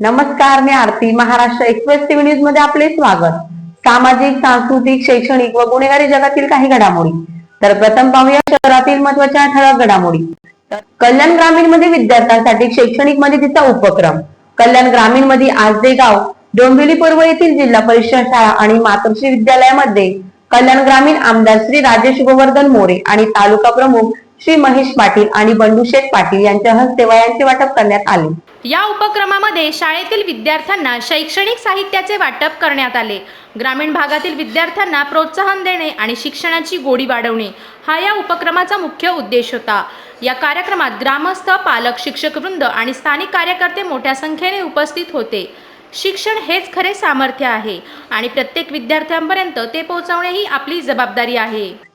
नमस्कार मी आरती. Maharashtra express TV न्यूजमध्ये आपले स्वागत. सामाजिक सांस्कृतिक शैक्षणिक व गुन्हेगारी जगातील काही घडामोडी. तर प्रथम पाहूया शहरातील महत्त्वाच्या ठळक घडामोडी. कल्याण ग्रामीणमध्ये विद्यार्थ्यांसाठी शैक्षणिक मदतीचा उपक्रम. कल्याण ग्रामीणमध्ये आजदे गाव डोंबिवली पूर्व येथील जिल्हा परिषद शाळा आणि मातृश्री विद्यालयामध्ये कल्याण ग्रामीण आमदार श्री राजेश गोवर्धन मोरे आणि तालुका प्रमुख श्री महेश पाटील आणि बंडू शेठ पाटील यांच्या हस्ते वयांचे वाटप करण्यात आले. या उपक्रमामध्ये शाळेतील विद्यार्थ्यांना शैक्षणिक साहित्याचे वाटप करण्यात आले. ग्रामीण भागातील विद्यार्थ्यांना प्रोत्साहन देणे आणि शिक्षणाची गोडी वाढवणे हा या उपक्रमाचा मुख्य उद्देश होता. या कार्यक्रमात ग्रामस्थ पालक शिक्षकवृंद आणि स्थानिक कार्यकर्ते मोठ्या संख्येने उपस्थित होते. शिक्षण हेच खरे सामर्थ्य आहे आणि प्रत्येक विद्यार्थ्यांपर्यंत ते पोहोचवणे ही आपली जबाबदारी आहे.